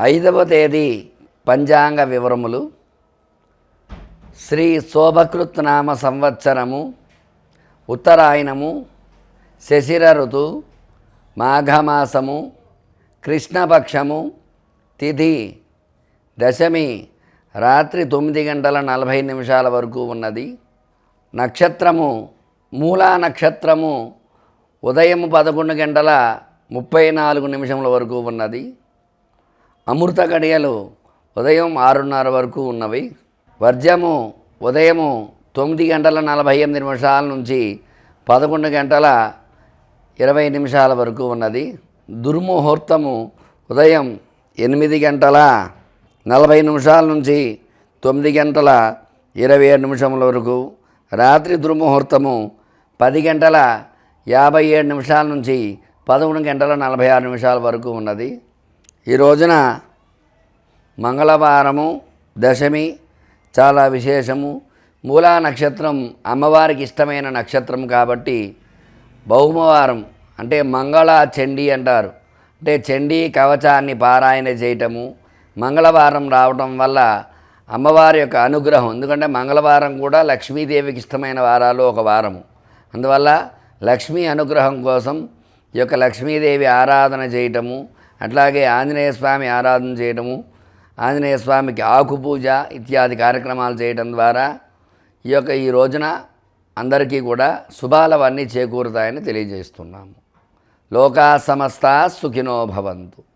ఐదవ తేదీ పంచాంగ వివరములు. శ్రీ శోభకృత్ నామ సంవత్సరము ఉత్తరాయణము శశిర ఋతు మాఘమాసము కృష్ణపక్షము తిథి దశమి రాత్రి తొమ్మిది గంటల నలభై నిమిషాల వరకు ఉన్నది. నక్షత్రము మూలా నక్షత్రము ఉదయం పదకొండు గంటల ముప్పై నాలుగు నిమిషముల వరకు ఉన్నది. అమృత గడియలు ఉదయం ఆరున్నర వరకు ఉన్నవి. వర్జము ఉదయము తొమ్మిది గంటల నలభై ఎనిమిది నిమిషాల నుంచి పదకొండు గంటల ఇరవై నిమిషాల వరకు ఉన్నది. దుర్ముహూర్తము ఉదయం ఎనిమిది గంటల నలభై నిమిషాల నుంచి తొమ్మిది గంటల ఇరవై ఏడు నిమిషముల వరకు రాత్రి దుర్ముహూర్తము పది గంటల యాభై ఏడు నిమిషాల నుంచి పదకొండు గంటల నలభై ఆరు నిమిషాల వరకు ఉన్నది. ఈ రోజున మంగళవారము దశమి చాలా విశేషము. మూలా నక్షత్రం అమ్మవారికి ఇష్టమైన నక్షత్రం కాబట్టి బహుమవారం అంటే మంగళ చండీ అంటారు. అంటే చండీ కవచాన్ని పారాయణ చేయటము మంగళవారం రావటం వల్ల అమ్మవారి యొక్క అనుగ్రహం. ఎందుకంటే మంగళవారం కూడా లక్ష్మీదేవికి ఇష్టమైన వారాలు ఒక వారము. అందువల్ల లక్ష్మీ అనుగ్రహం కోసం ఈ యొక్క లక్ష్మీదేవి ఆరాధన చేయటము అట్లాగే ఆంజనేయ స్వామి ఆరాధన చేయటము ఆంజనేయ స్వామికి ఆకు పూజ ఇత్యాది కార్యక్రమాలు చేయడం ద్వారా ఈ యొక్క ఈ రోజున అందరికీ కూడా శుభాలవన్నీ చేకూరుతాయని తెలియజేస్తున్నాము. లోకా సమస్త సుఖినో భవంతు.